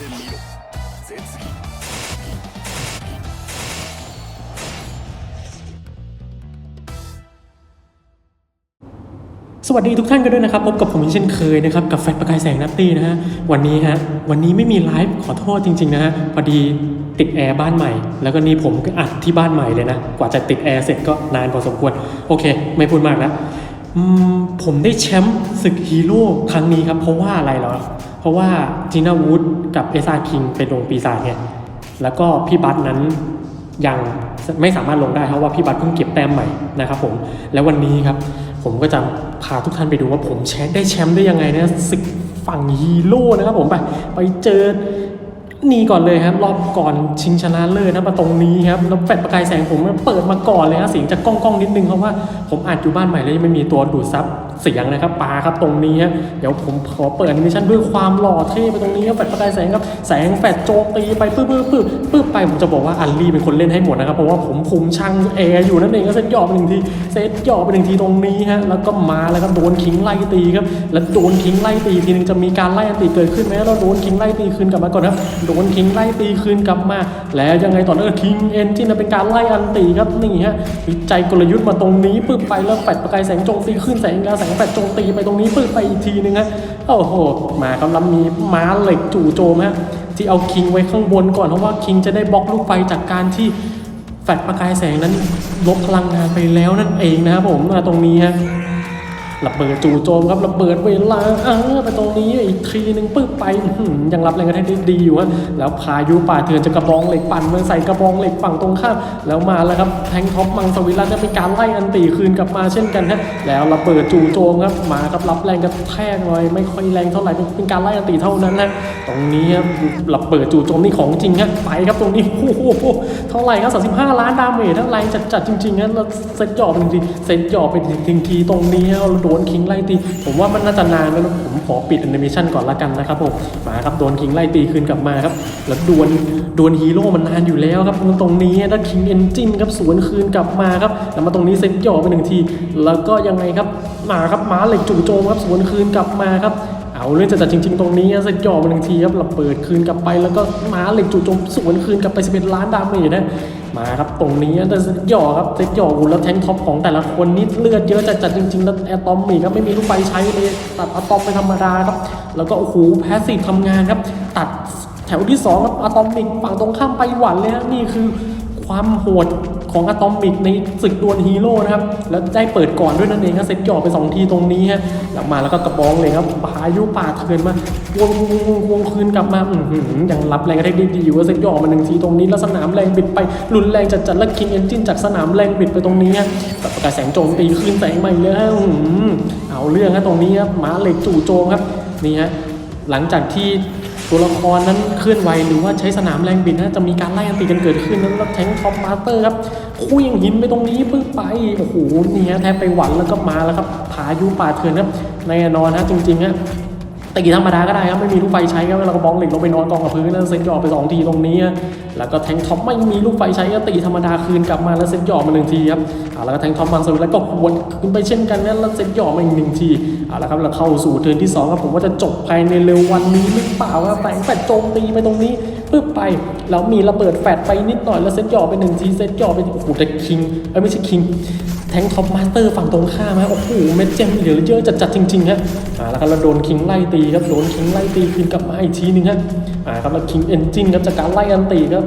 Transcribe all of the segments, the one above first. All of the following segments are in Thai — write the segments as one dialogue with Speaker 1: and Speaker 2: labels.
Speaker 1: てみろ絶技
Speaker 2: สวัสดีทุกท่านกันด้วยนะครับพบกับผมเช่นเคยนะครับกับแฟลชประกายแสงนัตตี้นะฮะวันนี้ฮะวันนี้ไม่มีไลฟ์ขอโทษจริงๆนะฮะพอดีติดแอร์บ้านใหม่ แล้วก็นี่ผมก็อัดที่บ้านใหม่เลยนะ กว่าจะติดแอร์เสร็จก็นานพอสมควร โอเค ไม่พูดมากแล้ว อืมผมได้แชมป์ศึกฮีโร่ครั้งนี้ครับ เพราะว่าอะไรเหรอ เพราะว่าจีน่าวูดกับเอซาคิงเป็นลงปีศาจเนี่ยแล้วก็พี่บัตนั้นยังไม่สามารถลงได้เพราะว่าพี่บัตเพิ่งเก็บแต้มใหม่นะครับผมแล้ววันนี้ครับ ผมก็จะพาทุกท่านไปดูว่าผมแชมป์ได้แชมป์ได้ยังไงนะศึกฝั่งฮีโร่นะครับผมไปไปเจอ นี่ก่อนเลยครับ รอบก่อนชิงชนะเลิศนะมาตรงนี้ครับแล้วแฟลชประกายแสงผมเปิดมาก่อนเลยนะเสียงจะก้องก้องๆนิดนึงเพราะว่าผมอัดอยู่บ้านใหม่แล้วยังไม่มีตัวดูดซับ เสียงนะครับปลาครับตรงนี้ฮะเดี๋ยวผมขอเปิดแอนิเมชันด้วยความหล่อเท่ไปตรงนี้ครับแฟลชประกายแสงครับแสงแฟลชโจมตีไปปื้อปื้อปื้อปื้อไปผมจะบอกว่าอัลลี่เป็นคนเล่นให้หมดนะครับเพราะว่าผมคุมช่างแอร์อยู่นั่นเองก็เซตหยอไปหนึ่งทีเซตหยอไปหนึ่งทีตรงนี้ฮะแล้วก็มาแล้วก็โดนคิงไล่ตีครับแล้วโดนคิงไล่ตีทีนึงจะมีการไล่อันตีเกิดขึ้นไหมแล้วโดนคิงไล่ตีคืนกลับมาก่อนครับโดนคิงไล่ตีคืนกลับมา แล้วยังไงต่อเนื่องคิงเอนจินเป็นการไล่อันตีครับนี่ฮะวิจัยกลยุทธ์มาตรงนี้ปึ๊บไปแล้วแฟดประกายแสงโจมตีขึ้นแสงแล้วแสงแฟดโจมตีไปตรงนี้ปึ๊บไปอีกทีนึงฮะโอ้โหมาครับแล้วมีม้าเหล็กจู่โจมฮะที่เอาคิงไว้ข้างบนก่อนเพราะว่าคิงจะได้บล็อกลูกไฟจากการที่แฟลชประกายแสงนั้นลบพลังงานไปแล้วนั่นเองนะครับผมมาตรงนี้ฮะ ระเบิดจู่โจมครับระเบิดเวลาเออไปตรงนี้อีกทีหนึ่งปึ๊บไปยังรับแรงกระแทกได้ดีอยู่ฮะแล้วพายุป่าเถื่อนจะกระบองเหล็กปั่นมาใส่กระบองเหล็กฝั่งตรงข้ามแล้วมาแล้วครับแทงท็อปมังสวิรัตจะเป็นการไล่อันตีคืนกลับมาเช่นกันฮะแล้วระเบิดจู่โจมครับมาครับรับแรงกระแทกหน่อยไม่ค่อยแรงเท่าไหร่เป็นการไล่อันตีเท่านั้นฮะตรงนี้ครับระเบิดจู่โจมนี่ของจริงฮะไปครับตรงนี้โอ้โหเท่าไหร่ครับ 35 ล้านดาเมจทั้งแรงจัดๆจริงๆฮะแล้วเซ็ตหยอบไปหนึ่งทีเซ็ตหยอบไปถึงทีตรงนี้ฮะโดนคิงไล่ตี ผมว่ามันน่าจะนานแล้วผมขอปิดแอนิเมชันก่อนละกันนะครับผมมาครับโดนคิงไล่ตีคืนกลับมาครับ แล้วดวลดวลฮีโร่มันนานอยู่แล้วครับตรงนี้แล้วคิงเอนจินครับสวนคืนกลับมาครับแล้วมาตรงนี้เซ็ตหย่อไปหนึ่งที แล้วก็ยังไงครับมาครับม้าเหล็กจู่โจมครับสวนคืนกลับมาครับเอาเรื่องจะจัดจริง ๆ ตรงนี้เซ็ตหย่อมาหนึ่งทีครับเระเบิดคืนกลับไปแล้วก็ม้าเหล็กจู่โจมสวนคืนกลับไป 11 ล้านดาเมจนะ มาครับตรงนี้แต่เซตหย่อครับเซตหย่อหุ่นแล้วแทงท็อปของแต่ละคนนี่เลือดเยอะจัดจัดจริงๆแล้วแอตอมมีครับไม่มีลูกไฟใช้เลยตัดอะตอมไปธรรมดาครับ แล้วก็โอ้โหแพสซีฟทำงานครับ ตัดแถวที่2ครับอะตอมิกฝั่งตรงข้ามไปหวันเลยฮะนี่คือความโหด ของอะตอมิกในศึกดวลฮีโร่นะครับ แล้วได้เปิดก่อนด้วยนั่นเองครับเซตหย่อไปสองทีตรงนี้ฮะหลังมาแล้วก็กระบองเลยครับพายุป่าเถื่อนมาวงวงวงวงคืนกลับมาอือหือยังรับแรงกระแทกด้ดีอยู่ว่าเซตหย่อมาหนึ่งทีตรงนี้แล้วสนามแรงบิดไปรุนแรงจัดจัดๆแล้วคิงเอนจินจากสนามแรงบิดไปตรงนี้ฮะแบบประกายแสงโจมตีขึ้นแสงใหม่เลยฮะอื้อหือเอาเรื่องฮะตรงนี้ครับม้าเหล็กจู่โจมครับนี่ฮะหลังจากที่ ตัวละครนั้นเคลื่อนไหวหรือว่าใช้สนามแรงบิดนะจะมีการไล่อันตีกันเกิดขึ้นนั้นแล้วแทงท็อปมาสเตอร์ครับคุยงหินไปตรงนี้เพิ่งไปโอ้โหนี่ฮะแทบไปหวันแล้วก็มาแล้วครับพายุป่าเถื่อนครับแน่นอนฮะจริงๆฮะ ตีธรรมดาก็ได้ครับไม่มีลูกไฟใช้ครับแล้วก็บ้องเหล็กลงไปนอนกองกับพื้นแล้วเซ็ตหยอไปสองทีตรงนี้ แล้วก็แทงท็อปไม่มีลูกไฟใช้ก็ตีธรรมดาคืนกลับมาแล้วเซ็ตหยอมาหนึ่งทีครับแล้วก็แทงท็อปมันสวิตแล้วก็วนขึ้นไปเช่นกันแล้วเซ็ตหยอมาอีกหนึ่งทีเอาละครับเราเข้าสู่เทิร์นที่สองครับผมว่าจะจบภายในเร็ววันนี้หรือเปล่าครับแต่แฟดโจมตีไปตรงนี้ปึ๊บไปแล้วมีระเบิดแฟดไปนิดหน่อยแล้วเซ็ตหยอไปหนึ่งทีเซ็ตหยอไปโอ้โหแต่คิงเอ้ไม่ใช่คิง แทงท็อปมาสเตอร์ฝั่งตรงข้ามฮะโอ้โหเม็ดเจมเหลือเยอะจัดๆจริงๆฮะอ่าแล้วก็เราโดนคิงไล่ตีครับโดนคิงไล่ตีคืนกลับมาอีกทีนึงฮะอ่าครับแล้วคิงเอนจินครับจากการไล่อันตีครับ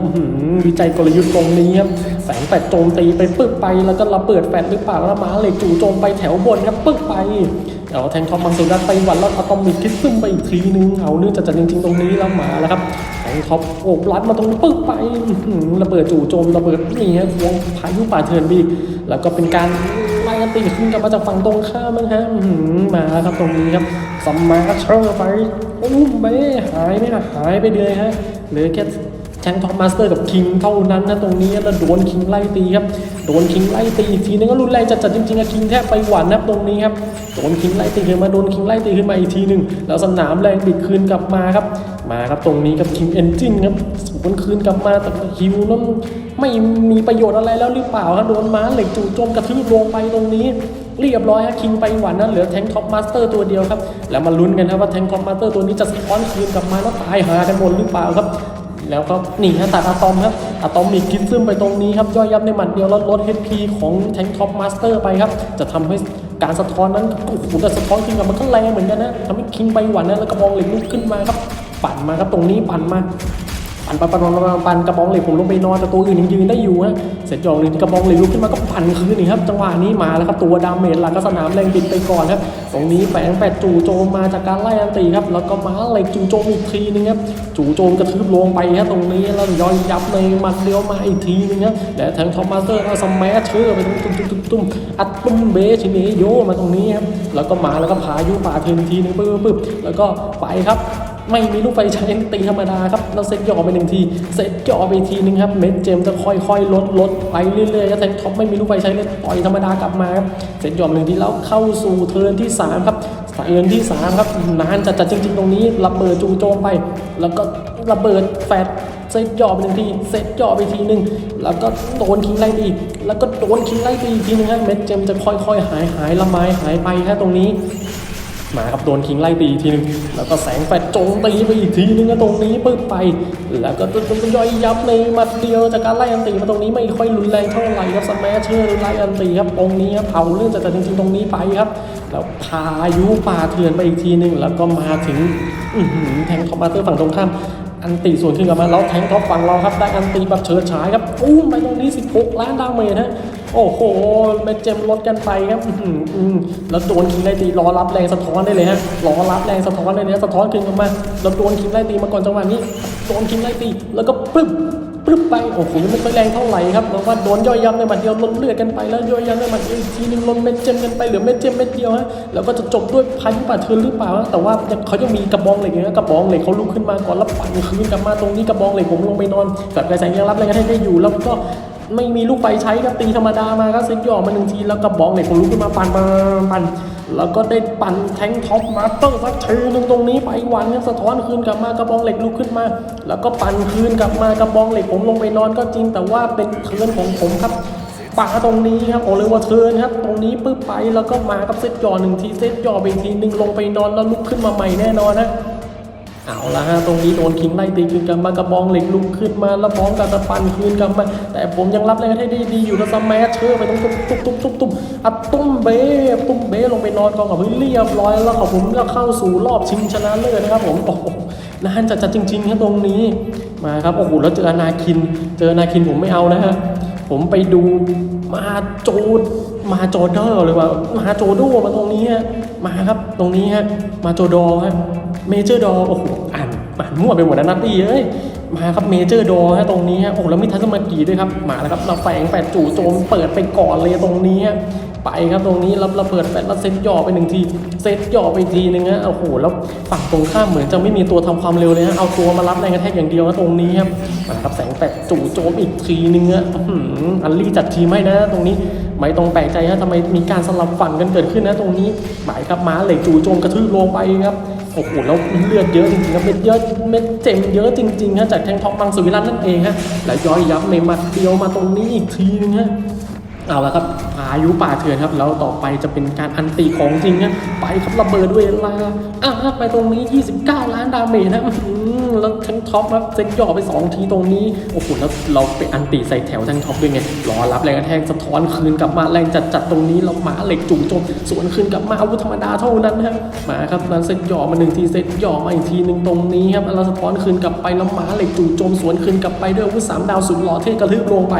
Speaker 2: วิจัยกลยุทธ์ตรงนี้ครับแสงแฟดโจมตีไปปึ๊บไปแล้วก็ระเบิดแฟดหรือเปล่าแล้วมาเหล็กจู่โจมไปแถวบนครับปึ๊บไปเอาแทงท็อปมังสุรัตไปหวันแล้วอะตอมิกคิดซึมไปอีกทีนึงเอาเนื่องจากจัดจริงๆตรงนี้แล้วมาแล้วครับ ทงท็อปโอบลัดมาตรงนี้ปึ๊บไประเบิดจู่โจมระเบิดนี่ฮะวงพายุป่าเถื่อนบีแล้วก็เป็นการไล่กันตีขึ้นกลับมาจากฝั่งตรงข้ามมั้งฮะมาครับตรงนี้ครับสมมาเชอร์ไปโอ้เบ้หายไปนะหายไปเลยฮะเหลือแค่แทงท็อปมาสเตอร์กับคิงเท่านั้นนะตรงนี้แล้วโดนคิงไล่ตีครับโดนคิงไล่ตีอีกทีนึงก็รุนแรงจัดๆจริงๆอะคิงแทบไปหวานนะตรงนี้ครับโดนคิงไล่ตีขึ้นมาโดนคิงไล่ตีขึ้นมาอีกทีหนึ่งแล้วสนามแรงบิดคืนกลับมาครับ มาครับตรงนี้กับคิงเอนจินครับวนคืนกลับมาแต่ฮิวนั้นไม่มีประโยชน์อะไรแล้วหรือเปล่าฮะโดนม้าเหล็กจู่โจมกระทืบลงไปตรงนี้เรียบร้อยฮะคิงไปหวันนั้นเหลือแทงท็อปมาสเตอร์ตัวเดียวครับแล้วมาลุ้นกันครับว่าแทงท็อปมาสเตอร์ตัวนี้จะสะท้อนคืนกลับมาแล้วตายหากันหมดหรือเปล่าครับ แล้วก็หนีฮะตัดอะตอมครับอะตอมมีกิฟซึมไปตรงนี้ครับย่อยยับในหมัดเดียวแล้วลด HP ของแทงท็อปมาสเตอร์ไปครับจะทำให้การสะท้อนนั้นโอ้โหแต่สะท้อนคิงกับมันก็แรงเหมือนกันนะทำให้คิงไปหวันนะแล้วกระบองเหล็กลุกขึ้นมาครับ ปั่นมาครับตรงนี้ปั่นมาปั่นปั่นปั่นปั่นปั่นกระบองเหล็กผมลงไปนอนแต่ตัวอื่นยังยืนได้อยู่ฮะเสร็จจองหนึ่งกระบองเหล็กลุกขึ้นมาก็ปั่นคืนนี่ครับจังหวะนี้มาแล้วครับตัวดาเมจหลังก็สนามแรงดินไปก่อนครับตรงนี้แฝงแปดจู่โจมมาจากการไล่อันตีครับแล้วก็ม้าเหล็กจู่โจมอีกทีนึงครับจู่โจมกระทืบลงไปครับตรงนี้แล้วย่อยยับในหมัดเดียวมาอีกทีนึงครับและแทงทอมมาสเตอร์เอาสแมัชเชอร์ไปตุ้มตุ้มตุ้มตุ้มอัดตุ้มเบชิเนโยมาตรงนี้ครับแล้วก็มาแล้วก็พายุป่าเทนทีนึงปึ๊บปึ๊บแล้วก็ไปครับ ไม่มีลูกไฟใช้ตีธรรมดาครับแล้วเซ็ตย่อไปหนึ่งทีเซ็ตย่อไปอีกทีนึงครับเม็ดเจมจะค่อยๆลดลดไปเรื่อยๆครับแทงท็อปไม่มีลูกไฟใช้เลยปล่อยธรรมดากลับมาครับเซ็ตย่อหนึ่งทีแล้วเข้าสู่เทิร์นที่สามครับเทิร์นที่สามครับนานจัดจัดจริง ๆ ตรงนี้ระเบิดจูโจมไป แล้วก็ระเบิดแฟดเซ็ตย่อไปหนึ่งทีเซ็ตย่อไปทีนึงแล้วก็โดนคิงไล่ตีแล้วก็โดนคิงไล่ตีอีกทีนึงครับเม็ดเจมจะค่อยๆ หายหายละไม้หายไปฮะตรงนี้ มาครับโดนคิงไล่ตีอีกทีนึงแล้วก็แสงแฟดจงตีไปอีกทีนึงนะตรงนี้ปึ๊บไป แล้วก็ตุ้มย่อยยับในหมัดเดียวจากการไล่อันตีมาตรงนี้ไม่ค่อยรุนแรงเท่าไหร่ครับสแมัชเชอร์ไล่อันตีครับตรงนี้ครับเผาเรื่องจากแต่จริงๆตรงนี้ไปครับ แล้วพายุป่าเถื่อนไปอีกทีนึงแล้วก็มาถึงแทงคอมมาเตอร์ฝั่งตรงข้ามอันตีส่วนขึ้นกลับมาแล้วแทงท็อปฝั่งเราครับได้อันตีแบบเฉิดฉายครับอู้มไปตรงนี้ 16 ล้านดาเมจฮะ โอ้โหเมจเจมลดกันไปครับแล้วโดนคิงไล่ตีรอรับแรงสะท้อนได้เลยฮะรอรับแรงสะท้อนได้เลยฮะสะท้อนขึ้นกลับมาแล้วโดนคิงไล่ตีมาก่อนจังหวะนี้โดนคิงไล่ตีแล้วก็ปึ๊บปึ๊บไปโอ้โหยังไม่ค่อยแรงเท่าไหร่ครับแล้วว่าโดนย่อยยับในหมัดเดียวลดเลือดกันไปแล้วย่อยยับในหมัดเดียวอีกทีนึงลดเม็ดเจมกันไปเหลือเม็ดเจมเม็ดเดียวฮะแล้วก็จะจบด้วยพายุป่าเทือนหรือเปล่าแต่ว่าเขายังมีกระบองเหล็กอยู่นะกระบองเหล็กเขาลุกขึ้นมาก่อนแล้วปั่นคืนกลับมาตรงนี้กระบองเหล็กผมลงไปนอนกับกระแสยังรับแรงกระแทกได้อยู่แล้วก็ ไม่มีลูกไฟใช้ก็ตีธรรมดามาก็เซ็ตหย่อมาหนึ่งทีแล้วกระบองเหล็กผมลุกขึ้นมาปั่นปั่นปั่นแล้วก็ได้ปั่นแทงท็อปมาสเตอร์สักทีหนึงตรงนี้ไปวันครับสะท้อนคืนกลับมากระบองเหล็กลุกขึ้นมา แล้วก็ปั่นคืนกลับมากระบองเหล็กผมลงไปนอนก็จริงแต่ว่าเป็นเทินของผมครับป่าตรงนี้ครับโอเลวาเทิร์นครับ ตรงนี้ปึ๊บไปแล้วก็มากับเซตจอหนึ่งทีเซตจอไปอีกทีหนึ่งลงไปนอนแล้วลุกขึ้นมาใหม่แน่นอนนะ เอาละฮะตรงนี้โดนคิงไล่ตีคืนกลับมากระบองเหล็กลุกขึ้นมาแล้วบ้องกับตะปันคืนกลับมา แต่ผมยังรับแรงให้ได้ดีอยู่นะสแมัชเชอร์ไปตุ้มตุ้มตุ้มตุ้มตุ้มอัดตุ้มเบ้ตุ้มเบ้ลงไปนอนกองกับพื้นเรียบร้อยแล้วขอบผมก็เข้าสู่รอบชิงชนะเลิศนะครับผมโอ้นานจัดจัดจริงๆครับตรงนี้มาครับโอ้โหแล้วเจอนาคิน เจอนาคินผมไม่เอานะฮะผมไปดูมาโจดมาโจเดอร์เลยว่ามาโจโดมาตรงนี้ฮะมาครับตรงนี้ฮะมาโจดอฮะ เมเจอร์ดอโอ้โหอ่านอ่านมั่วไปหมดนะนัตตี้เอ้ยมาครับเมเจอร์ดอฮะตรงนี้ฮะโอ้แล้วมีทัศมากีด้วยครับมาแล้วครับเราแฝงแปดจู่โจมเปิดไปก่อนเลยตรงนี้ฮะไปครับตรงนี้รับระเบิดแปดแล้วเซตย่อไปหนึ่งทีเซตย่อไปอีกทีนึงฮะโอ้โหแล้วฝั่งตรงข้ามเหมือนจะไม่มีตัวทำความเร็วเลยฮะเอาตัวมารับแรงกระแทกอย่างเดียวนะตรงนี้ครับมาครับแสงแปดจู่โจมอีกทีนึงฮะอืมอันลี่จัดทีไมให้นะตรงนี้ไม่ต้องแปลกใจฮะทำไมมีการสลับฝั่งกันเกิดขึ้นนะตรงนี้หมายครับม้าเหล็กจู่โจมกระทืบลงไปครับ โอ้โหแล้วเลือดเยอะจริงๆครับเม็ดเยอะเม็ดเจ็มเยอะจริงๆฮะจากแทงท็อปบางสุวิรัตน์นั่นเองฮะแล้วย้อยยับในมัดเดียวมาตรงนี้อีกทีนึงฮะเอาละครับพายุป่าเถื่อนครับ แล้วต่อไปจะเป็นการอันตีของจริงนะไปครับระเบิดด้วยลาอะไปตรงนี้ 29 ล้านดาเมจนะอื้อหือ แล้วแทงท็อปครับเซ็ตย่อไป 2 ทีตรงนี้โอ้โหแล้วเราไปอันตีใส่แถวแทงท็อปด้วยไงรอรับแรงกระแทกสะท้อนคืนกลับมาแรงจัดจัดๆตรงนี้เราหมาเหล็กจู่โจมสวนคืนกลับมาอาวุธธรรมดาเท่านั้นนะมาครับนั้นเซ็ตย่อมาหนึ่งทีเซ็ตย่อมาอีกทีหนึ่งตรงนี้ครับแล้วสะท้อนคืนกลับไปแล้วหมาเหล็กจู่โจมสวนคืนกลับไปด้วยอาวุธสามดาวสุดหล่อเท่กระทืบลงไป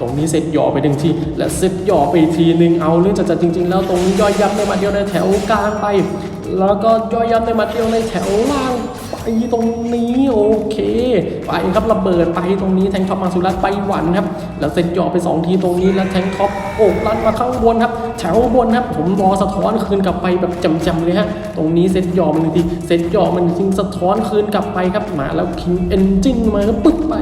Speaker 2: ตรงนี้เซ็ตย่อไปหนึ่งทีและเซ็ตย่อไปทีหนึ่งเอาเรื่องจัดจัดจริง ๆ แล้วตรงนี้ย่อยยับในมัดเดียวในแถวกลางไป แล้วก็ย่อยยับในมัดเดียวในแถวล่าง ไปตรงนี้โอเค ไปครับระเบิดไปตรงนี้แทงท็อปมาสุรัตไปหวันครับ แล้วเซ็ตย่อไปสองทีตรงนี้แล้วแทงท็อปโอกลันมาข้างบนครับแถวบนครับผมรอสะท้อนคืนกลับไปแบบจำๆเลยฮะตรงนี้เซ็ตย่อมันทีเซ็ตย่อมันทิ้งสะท้อนคืนกลับไปครับมาแล้วคิงเอนจินมาแล้วปึ๊บไป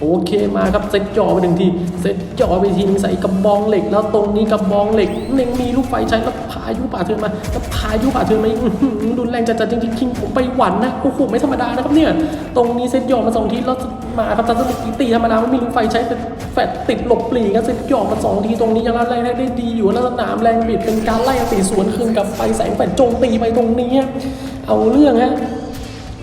Speaker 2: โอเคมาครับเซตจ่อไปหนึ่งทีเซตจ่อไปทีนึงใส่กระบองเหล็ก แล้วตรงนี้กระบองเหล็กเน่งมีลูกไฟใช้แล้วพายุป่าเทือนมาแล้วพายุป่าเทือนมาอีกอื้อหือรุนแรงจัดๆจริงๆคิงผมไปหวันนะโอ้โหไม่ธรรมดานะครับเนี่ยตรงนี้เซตจ่อมาสองทีแล้วมาครับจันทร์สตีธรรมดาไม่มีลูกไฟใช้แต่แฟดติดหลบปลีครับเซตจ่อมาสองทีตรงนี้ยังรับแรงได้ดีอยู่แล้วสนามแรงบิดเป็นการไล่ตีสวนคืนกับไฟแสงแฟดโจมตีไปตรงนี้ เอาเรื่องฮะ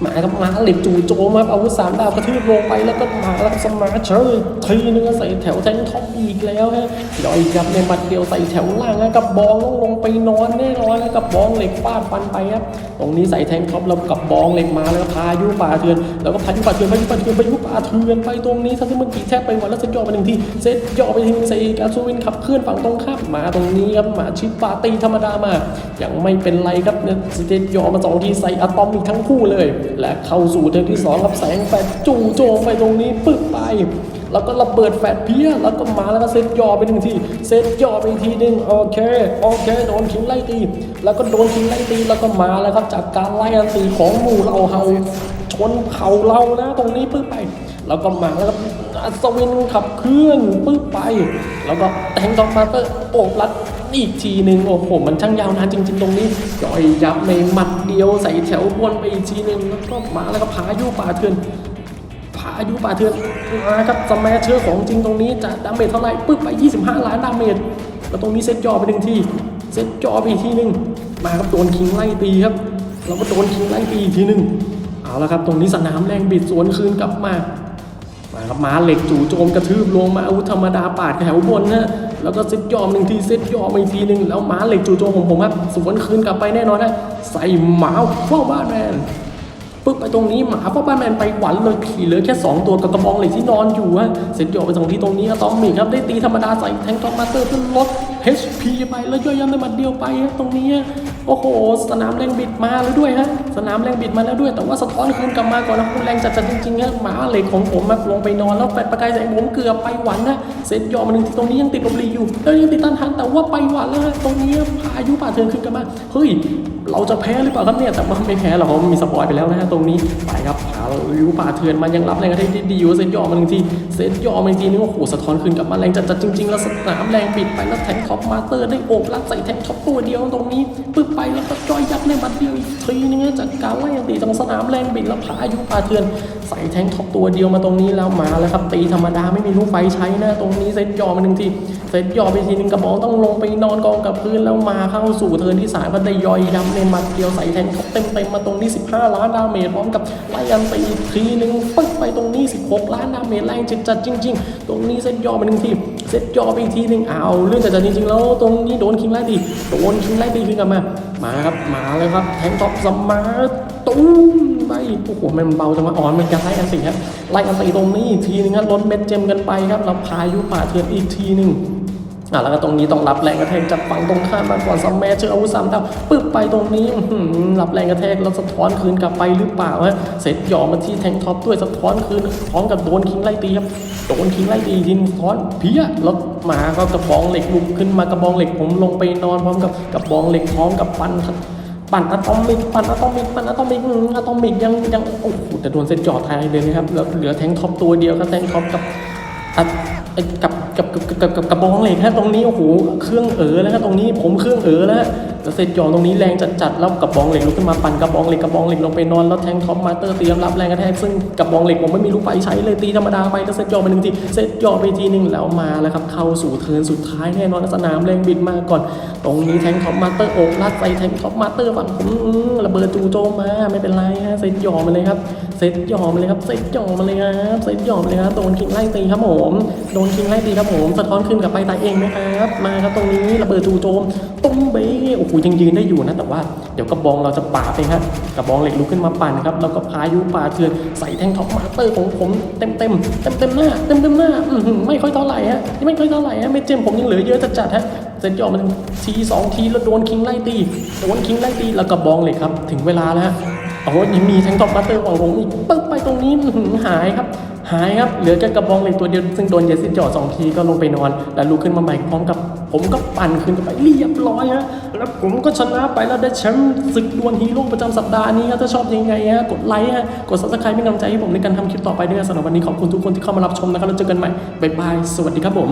Speaker 2: หมากับหมาเหล็กจู่โจมครับอาวุธสามดาวกระทืบลงไปแล้วก็หมาแล้วก็สมาร์เชอร์ทีนึงก็ใส่แถวแทงท็อปอีกแล้วฮะย่อยยับในหมัดเดียวใส่แถวล่างฮะกับบองลงลงไปนอนแน่นอนแล้วกับบองเหล็กฟาดฟันไปครับตรงนี้ใส่แทงท็อปแล้วกับบองเหล็กมาแล้วพายุป่าเทือนแล้วก็พายุป่าเทือนพายุป่าเทือนพายุป่าเทือนไปตรงนี้ทั้งที่มื่อกี้แทบไปหมดแล้วเซตย่อไปหนึ่งทีเซตย่อไปทีนึงใส่กาซูวินขับเคลื่อนฝั่งตรงข้ามมาตรงนี้ครับมาชิปาตีธรรมดามายังไม่เป็นไรครับเนี่ยเซตย่อมาสองทีใส่อะตอมอีกทั้งคู่เลยและเข้าสู่เทิร์นที่สองครับแสงแฟดจู่โจมไปตรงนี้ปึ๊บไป แล้วก็ระเบิดแฟดเพี้ยแล้วก็มาแล้วก็เซตย่อไปหนึ่งทีเซตย่อไปทีหนึ่งโอเคโอเคโดนคิงไล่ตี แล้วก็โดนคิงไล่ตีแล้วก็มาแล้วครับจากการไล่อันตีของหมู่เราเฮาชนเข่าเรานะตรงนี้ปึ๊บไป แล้วก็มาแล้วก็อัศวินขับเคลื่อนปึ๊บไป แล้วก็แทงดอกมาเตอร์โอบรัด อีกทีหนึ่งโอ้โห มันช่างยาวนานจริง ๆ ตรงนี้ย่อยยับในหมัดเดียวใส่แถววนไปอีกทีหนึ่งแล้วก็มาแล้วก็พายุป่าเทือนพายุป่าเทือนมาครับสมัเชื้อของจริงตรงนี้จะดาเมจเท่าไหร่ปึ๊บไป 25 ล้านดาเมจแล้วตรงนี้เซตจอไปหนึ่งทีเซตจอไปอีกทีหนึ่งมาครับโดนคิงไล่ตีครับแล้วก็โดนคิงไล่ตีอีกทีหนึ่งเอาละครับตรงนี้สนามแรงบิดสวนคืนกลับมามาครับม้าเหล็กจู่โจมกระทืบลงมาอาวุธธรรมดาปาดแถวบนนะ แล้วก็เซตย่อมหนึ่งทีเซตย่อมอีกทีหนึ่งแล้วหมาเหล็กจู่โจมของผมครับสวนคืนกลับไปแน่นอนนะใส่หมาเฝ้าบ้านแมนปึ๊บไปตรงนี้หมาพ่อบ้านแมนไปหวันเลยขี่เหลือแค่ 2 ตัวกับกระบองเหล็กที่นอนอยู่ฮะเสร็จโยกไปสองที่ตรงนี้อะตอมมีครับได้ตีธรรมดาใส่แทงท็อปมาสเตอร์เพื่อลด HP ไปแล้วย่อยยันในหมัดเดียวไปฮะตรงนี้ โอ้โห สนามแรงบิดมาแล้วด้วยฮะ สนามแรงบิดมาแล้วด้วย แต่ว่าสะท้อนคืนกลับมาก่อนนะคุณแรงจัดๆจริงๆฮะหมาเหล็กของผมมาลงไปนอนแล้วแฟดประกายแสงผมเกือบไปหวันนะเซตยอมมาหนึ่งที่ตรงนี้ยังติดลมรีอยู่ แล้วยังติดต้านทันแต่ว่าไปหวันแล้วฮะตรงนี้พายุป่าเทินขึ้นกลับมา เฮ้ยเราจะแพ้หรือเปล่าครับเนี่ย แต่ว่าไม่แพ้หรอกเพรามันมีสปอยไปแล้วนะฮะตรงนี้ ไปครับพาลิวป่าเถื่อนมันยังรับแรงกระแทกได้ดีอยู่เซตยอมาหนึ่งทีเซตยอมาอีกทีนึงโอ้โหสะท้อนคืนกับมาแรงจัดๆจริงๆ แล้วสนามแรงบิดไปแล้วแทงท็อปมาสเตอร์ได้โอบรัดใส่แทงท็อปตัวเดียวตรงนี้ปึ๊บไปแล้วก็จอยยับในบัดเดียวอีกทีนึงจากการไล่ตีตรงสนามแรงบิดแล้วพายุป่าเถื่อนใส่แทงท็อปตัวเดียวมาตรงนี้แล้วมาแล้วครับตีธรรมดาไม่มีลูกไฟใช้นะตรงนี้เซตยอมาหนึ่งทีเซตยอไปทีนึงกระบอกต้องลงไปนอนกองกับพื้นแล้วมาเข้าสู่เทิร์นที่สามก็ได้ยอยดำในมัดเดียวใส่แทงท็อปเต็มๆมาตรงนี้ 15 ล้านดาเมจพร้อมกับไล่อันตีอีกทีนึงปึ๊บไปตรงนี้ 16 ล้านดาเมจแรงจัดๆจริง ๆ ตรงนี้เซตย่อมาหนึ่งทีเซตย่อไปอีกทีนึงเอาเรื่องจัดจริงๆแล้วตรงนี้โดนคิงไล่ตีโดนคิงไล่ตีขึ้นกลับมามาครับมาเลยครับแทงท็อปสมาร์ทตุ้มไปโอ้โหมันเบาจังวะอ่อนมันจะไล่อันตีครับไล่อันตีตรงนี้อีกทีนึงครับลดเม็ดเจมกันไปครับแล้วพายุป่าเถื่อนอีกทีนึง อะแล้วก็ตรงนี้ต้องรับแรงกระแทกจากฝั่งตรงข้ามมาก่อนซัมแมชเจออาวุธสามดาวปึ๊บไปตรงนี้รับแรงกระแทกแล้วสะท้อนคืนกลับไปหรือเปล่าฮะเสร็จหย่อมาที่แทงท็อปด้วยสะท้อนคืนพร้อมกับโดนคิงไล่ตีครับโดนคิงไล่ตีทีนึงสะท้อนเพี้ยแล้วมาก็กระบองเหล็กลุกขึ้นมากระบองเหล็กผมลงไปนอนพร้อมกับกระบองเหล็กพร้อมกับฟันปั่นอะตอมิกปั่นอะตอมิกปั่นอะตอมิกอะตอมิกยังยังโอ้โหแต่โดนเซตจอดไทยเลยนะครับแล้วเหลือแทงท็อปตัวเดียวครับแทงท็อปกับอ กับกับกับกับกับกับบองเหล็กฮะตรงนี้โอ้โหเครื่องเอ๋อแล้วฮะตรงนี้ผมเครื่องเอ๋อแล้ว ฮะแล้วเซตจอตรงนี้แรงจัดๆแล้วกับบองเหล็กลุกขึ้นมาปั่นกับบองเหล็กกับบองเหล็กลงไปนอนแล้วแทงท็อปมาเตอร์เตรียมรับแรงกระแทกซึ่งกับบองเหล็กผมไม่มีลูกไฟใช้เลยตีธรรมดาไปแล้วเซตจอไปหนึ่งทีเซตจอไปทีหนึ่งแล้วมาแล้วครับเข้าสู่เทิร์นสุดท้ายแน่นอนสนามแรงบิดมาก่อน ตรงนี้แทงท็อปมาเตอร์โอกลัดใส่แทงท็อปมาเตอร์ฝั่งผมระเบิดจูโจมมาไม่เป็นไรฮะเซตหย่อมาเลยครับเซตหยอมาเลยครับเซตหยอมาเลยครับเซตหยอมาเลยครับโดนคิงไล่ตีครับผมโดนคิงไล่ตีครับผมสะท้อนขึ้นกับไปตายเองไหมครับ มาครับตรงนี้ระเบิดจูโจมตุ้มเบ้โอ้โหูยังยืนได้อยู่นะแต่ว่าเดี๋ยวกระบองเราจะป่าดเองครับกระบองเหล็กลุกขึ้นมาปั่นครับแล้วก็พายุป่าเถื่อนใส่แทงท็อปมาสเตอร์ของผมเต็มเต็มเต็มเต็มหน้าเต็มเต็มหน้าไม่ค่อยเท่าไหร่ฮะไม่ค่อยเท่าไหร่ฮะเม็ดเจมผมยังเหลือเยอะจัดๆฮะเซตย่อมันทีสองทีแล้วโดนคิงไล่ตีโดนคิงไล่ตีแล้วก็บองเหลยครับถึงเวลาแล้วฮะโอ้ยังมีแทงท็อปบัตเตอร์ของผมอีกปึ๊บไปตรงนี้อื้อหือหายครับหายครับเหลือแค่กระบองเหล็กตัวเดียวซึ่งโดนเยสิจอดสองทีก็ลงไปนอน แล้วลุกขึ้นมาใหม่พร้อมกับ ผมก็ปั่นขึ้นไปเรียบร้อยฮะแล้วผมก็ชนะไปแล้วได้แชมป์ศึกดวลฮีโร่ประจำสัปดาห์นี้ฮะถ้าชอบยังไงฮะกดไลค์ฮะกดซับสไครป์เป็นกำลังใจให้ผมในการทำคลิปต่อไปด้วยสำหรับวันนี้ขอบคุณทุกคนที่เข้ามารับชมนะครับแล้วเจอกันใหม่บ๊ายบายสวัสดีครับผม